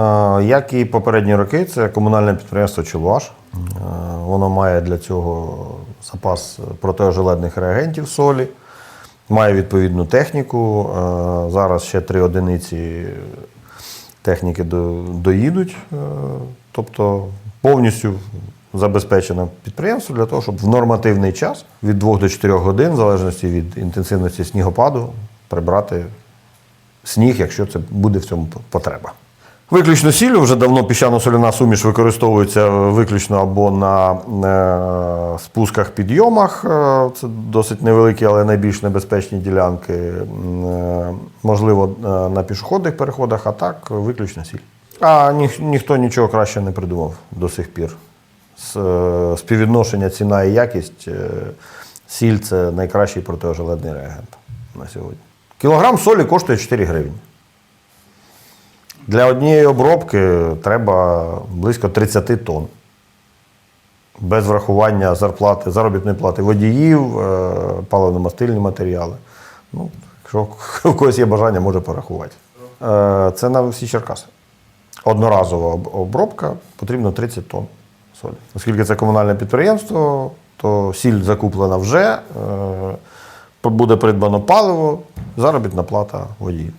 Е, Як і попередні роки, це комунальне підприємство Чилуаш. Е, Воно має для цього запас протиожеледних реагентів солі, має відповідну техніку. Е, Зараз ще три одиниці техніки доїдуть. Тобто повністю забезпечено підприємство для того, щоб в нормативний час від 2 до 4 годин, в залежності від інтенсивності снігопаду, прибрати сніг, якщо це буде в цьому потреба. Виключно сіллю вже давно піщано-соляна суміш використовується виключно або на е, спусках підйомах. е, Це досить невеликі, але найбільш небезпечні ділянки. Е, Можливо, е, на пішохідних переходах, а так виключно сіль. А ніх, ніхто нічого краще не придумав до сих пір. Е, Співвідношення ціна і якість. е, Сіль це найкращий протиожеледний реагент на сьогодні. Кілограм солі коштує 4 гривні. Для однієї обробки треба близько 30 тонн. Без врахування зарплати, заробітної плати водіїв, е, паливно-мастильні матеріали. Ну, якщо у когось є бажання, може порахувати. Е, Це на всі Черкаси. Одноразова обробка потрібно 30 тонн солі. Оскільки це комунальне підприємство, то сіль закуплена вже, е, буде придбано паливо, заробітна плата водіїв.